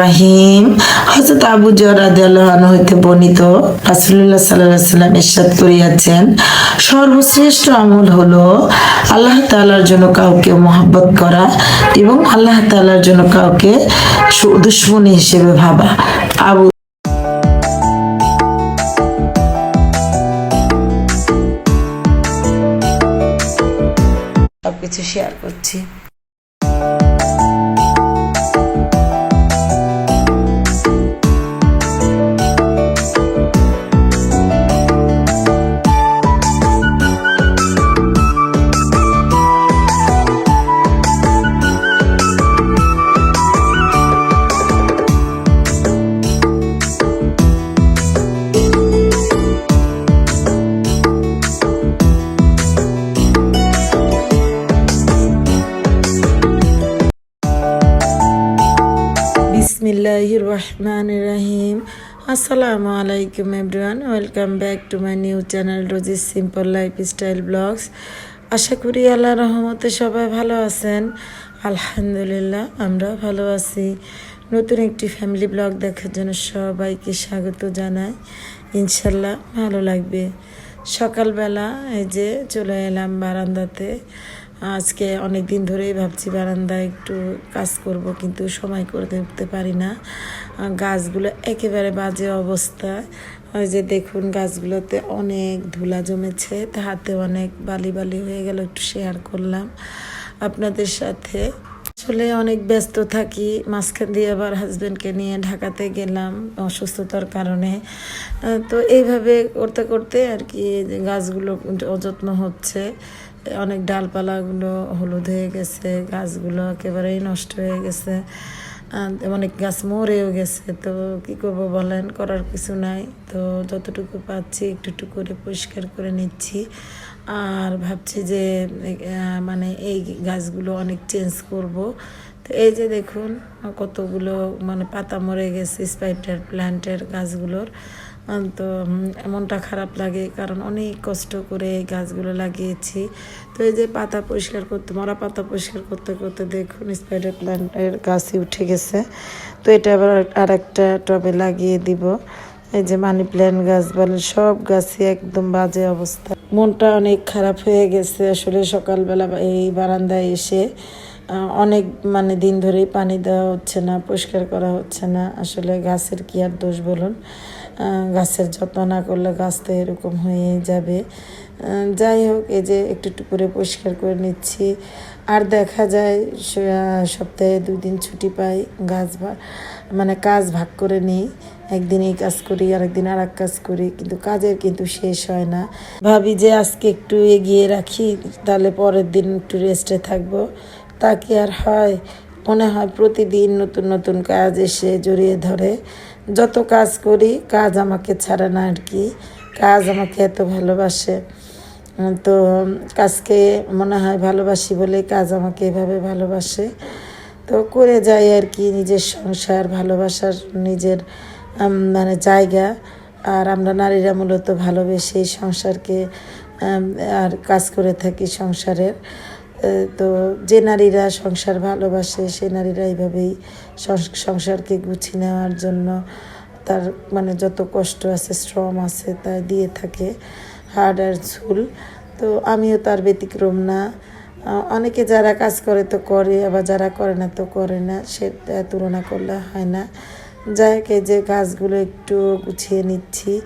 রহিম। আবু হইতে বর্ণিত সর্বশ্রেষ্ঠ আমল হলো আল্লাহ তাআলার জন্য কাউকে মহব্বত করা এবং আল্লাহ তাআলার জন্য কাউকে দুশ্মনী হিসেবে ভাবা। আবু সবকিছু শেয়ার করছি। বিসমিল্লাহির রহমান রাহিম। আসসালামু আলাইকুম everyone, welcome back to my new channel Rosy simple lifestyle blogs. আশা করি আল্লাহ রহমতে সবাই ভালো আছেন। আলহামদুলিল্লাহ আমরা ভালো আছি। নতুন একটি ফ্যামিলি ব্লগ দেখার জন্য সবাইকে স্বাগত জানাই। ইনশাল্লাহ ভালো লাগবে। সকালবেলা এই যে চলে এলাম বারান্দাতে। আজকে অনেক দিন ধরেই ভাবছি বারান্দায় একটু কাজ করব, কিন্তু সময় করতে উঠতে পারি না। গাছগুলো একেবারে বাজে অবস্থা। ওই যে দেখুন, গাছগুলোতে অনেক ধুলা জমেছে হাতে অনেক বালি বালি হয়ে গেল, একটু শেয়ার করলাম আপনাদের সাথে। আসলে অনেক ব্যস্ত থাকি, মাঝখান দিয়ে আবার হাজব্যান্ডকে নিয়ে ঢাকাতে গেলাম, অসুস্থতার কারণে। তো এইভাবে করতে করতে আর কি গাছগুলো অযত্ন হচ্ছে। অনেক ডালপালাগুলো হলুদ হয়ে গেছে, গাছগুলো একেবারেই নষ্ট হয়ে গেছে অনেক গাছ মরেও গেছে। তো কি করব বলেন, করার কিছু নাই। তো যতটুকু পাচ্ছি একটু একটু করে পরিষ্কার করে নিচ্ছি। আর ভাবছি যে মানে এই গাছগুলো অনেক চেঞ্জ করব। এই যে দেখুন, কতগুলো মানে পাতা মরে গেছে স্পাইডার প্ল্যান্টের গাছগুলোর। তো মনটা খারাপ লাগে, কারণ অনেক কষ্ট করে এই গাছগুলো লাগিয়েছি। তো এই যে পাতা পরিষ্কার করতে, মরা পাতা পরিষ্কার করতে করতে দেখুন স্পাইডার প্ল্যান্টের গাছই উঠে গেছে। তো এটা আবার আর একটা টবে লাগিয়ে দিব। এই যে মানি প্ল্যান্ট গাছ বলে, সব গাছই একদম বাজে অবস্থা। মনটা অনেক খারাপ হয়ে গেছে, আসলে সকালবেলা এই বারান্দায় এসে। অনেক মানে দিন ধরেই পানি দেওয়া হচ্ছে না, পরিষ্কার করা হচ্ছে না। আসলে গাছের কি আর দোষ বলুন? গাছের যত্ন না করলে গাছ তো এরকম হয়ে যাবে। যাই হোক, এই যে একটু একটু করে পরিষ্কার করে নিচ্ছি। আর দেখা যায় সপ্তাহে দুই দিন ছুটি পাই, গাছ মানে কাজ ভাগ করে নিই। একদিন এই কাজ করি, আরেকদিন আর এক কাজ করি, কিন্তু কাজের কিন্তু শেষ হয় না। ভাবি যে আজকে একটু এগিয়ে রাখি, তাহলে পরের দিন একটু রেস্টে থাকব। তা কি আর হয়? মনে হয় প্রতিদিন নতুন নতুন কাজ এসে জড়িয়ে ধরে। যত কাজ করি, কাজ আমাকে ছাড়ে না আর কি। কাজ আমাকে এত ভালোবাসে। তো কাজকে মনে হয় ভালোবাসি বলে কাজ আমাকে এভাবে ভালোবাসে। তো করে যাই আর কি নিজের সংসার, ভালোবাসার নিজের মানে জায়গা। আর আমরা নারীরা মূলত ভালোবেসে সংসারকে আর কাজ করে থাকি সংসারের। তো যে নারীরা সংসার ভালোবাসে, সে নারীরা এইভাবেই সংস- সংসারকে গুছিয়ে নেওয়ার জন্য তার মানে যত কষ্ট আছে, শ্রম আছে তা দিয়ে থাকে হার্ড আর ঝুল তো আমিও তার ব্যতিক্রম না। অনেকে যারা কাজ করে তো করে, আবার যারা করে না তো করে না সেটা তুলনা করলে হয় না। যাই যে গাছগুলো একটু গুছিয়ে নিচ্ছি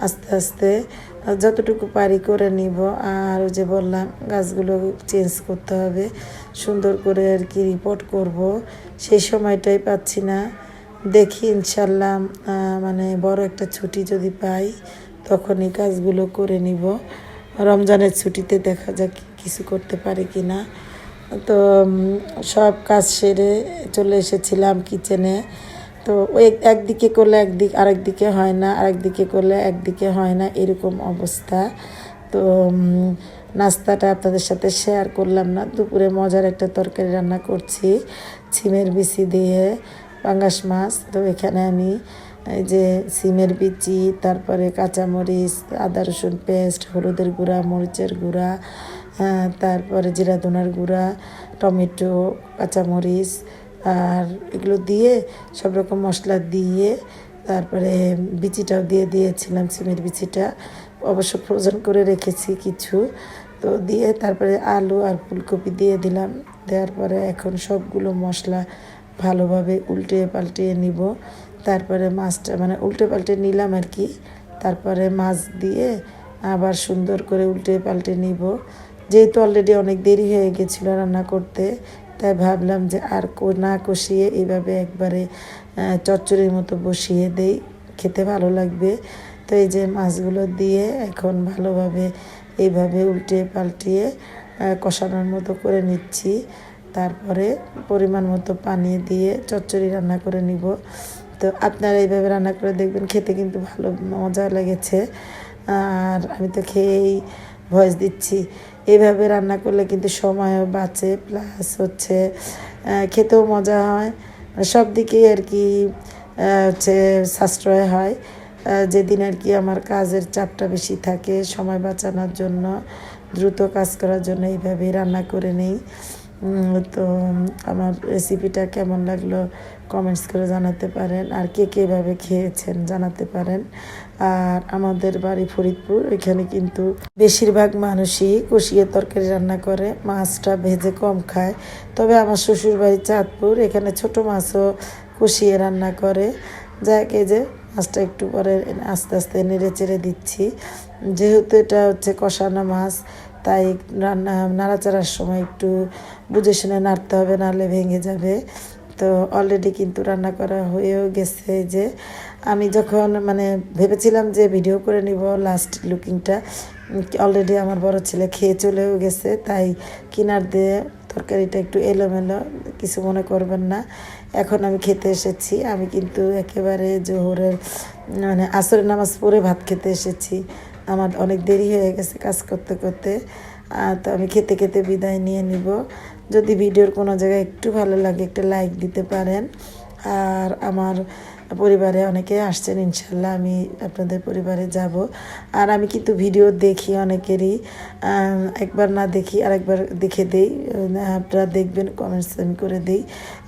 আস্তে আস্তে। যতটুকু পারি করে নিব। আর যে বললাম, গাছগুলো চেঞ্জ করতে হবে। সুন্দর করে আর কি রিপোর্ট করব। সেই সময়টাই পাচ্ছি না। দেখি ইনশাল্লাহ মানে বড় একটা ছুটি যদি পাই তখন এই কাজগুলো করে নিব। রমজানের ছুটিতে দেখা যাক কিছু করতে পারি কি না। তো সব কাজ সেরে চলে এসেছিলাম কিচেনে তো ওই একদিকে করলে একদিক আরেক দিকে হয় না আরেক দিকে করলে একদিকে হয় না এরকম অবস্থা। তো নাস্তাটা আপনাদের সাথে শেয়ার করলাম না। দুপুরে মজার একটা তরকারি রান্না করছি ছিমের বিচি দিয়ে পাঙ্গাস মাছ। তো এখানে আমি এই যে সিমের বিচি তারপরে কাঁচামরিচ আদা রসুন পেস্ট হলুদের গুঁড়া মরিচের গুঁড়া আহ, তারপরে জিরা ধনার গুঁড়া টমেটো কাঁচামরিচ আর এগুলো দিয়ে সব রকম মশলা দিয়ে তারপরে বিচিটাও দিয়ে দিয়েছিলাম, সিমের বিচিটা। অবশ্য ফ্রোজেন করে রেখেছি কিছু। তো দিয়ে তারপরে আলু আর ফুলকপি দিয়ে দিলাম। দেওয়ার পরে এখন সবগুলো মশলা ভালোভাবে উল্টে পাল্টিয়ে নিব। তারপরে মাছটা মানে উল্টে পাল্টে নিলাম আর কি। তারপরে মাছ দিয়ে আবার সুন্দর করে উল্টে পাল্টে নিব। যেহেতু অলরেডি অনেক দেরি হয়ে গেছিল রান্না করতে তাই ভাবলাম যে আর না কষিয়ে এইভাবে একবারে চচ্চড়ির মতো বসিয়ে দেই। খেতে ভালো লাগবে। তো এই যে মাছগুলো দিয়ে এখন ভালোভাবে এইভাবে উল্টে পাল্টিয়ে কষানোর মতো করে নিচ্ছি। তারপরে পরিমাণ মতো পানি দিয়ে চচ্চড়ি রান্না করে নিব। তো আপনারা এইভাবে রান্না করে দেখবেন, খেতে কিন্তু ভালো মজা লেগেছে। আর আমি তো খেয়েই ভয়েস দিচ্ছি। এইভাবে রান্না করলে কিন্তু সময়ও বাঁচে প্লাস হচ্ছে খেতেও মজা হয়। মানে সব দিকেই আর কি হচ্ছে সাশ্রয় হয়। যেদিন আর কি আমার কাজের চাপটা বেশি থাকে, সময় বাঁচানোর জন্য, দ্রুত কাজ করার জন্য এইভাবেই রান্না করে নেই। তো আমার রেসিপিটা কেমন লাগল কমেন্টস করে জানাতে পারেন। আর কে কে এভাবে খেয়েছেন জানাতে পারেন। আর আমাদের বাড়ি ফরিদপুর এখানে কিন্তু বেশিরভাগ মানুষই কষিয়ে তরকারি রান্না করে, মাছটা ভেজে কম খায়। তবে আমার শ্বশুর বাড়ি চাঁদপুর, এখানে ছোট মাছও কষিয়ে রান্না করে। যাকে যে মাছটা একটু পরে আস্তে আস্তে নেড়ে চেড়ে দিচ্ছি। যেহেতু এটা হচ্ছে কষানো মাছ তাই রান্না, নাড়াচাড়ার সময় একটু বুঝে শুনে নাড়তে হবে নাহলে ভেঙে যাবে। তো অলরেডি কিন্তু রান্না করা হয়েও গেছে যে। আমি যখন মানে ভেবেছিলাম যে ভিডিও করে নিব লাস্ট লুকিংটা অলরেডি আমার বড় ছেলে খেয়ে চলেও গেছে, তাই কিনার দিয়ে তরকারিটা একটু এলোমেলো, কিছু মনে করবেন না। এখন আমি খেতে এসেছি, আমি কিন্তু একেবারে জোহরের মানে আসরের নামাজ পড়ে ভাত খেতে এসেছি। আমার অনেক দেরি হয়ে গেছে কাজ করতে করতে তো আমি খেতে খেতে বিদায় নিয়ে নিব। যদি ভিডিওর কোনো জায়গায় একটু ভালো লাগে, একটা লাইক দিতে পারেন। আর আমার পরিবারে অনেকে আসছেন, ইনশাল্লাহ আমি আপনাদের পরিবারে যাব। আর আমি কিন্তু ভিডিও দেখি অনেকেরই। একবার না দেখি, আরেকবার দেখে দেই। আপনারা দেখবেন কমেন্টস আমি করে দেই।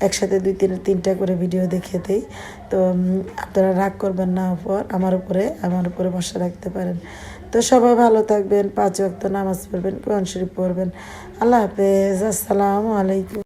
একসাথে দুই তিন, তিনটা করে ভিডিও দেখে দেই। তো আপনারা রাগ করবেন না উপর আমার উপরে আমার উপরে বসা রাখতে পারেন। তো সবাই ভালো থাকবেন, পাঁচ ওয়াক্ত নামাজ পড়বেন, কোরআন শরীফ পড়বেন। আল্লাহ হাফেজ, আসসালামু আলাইকুম।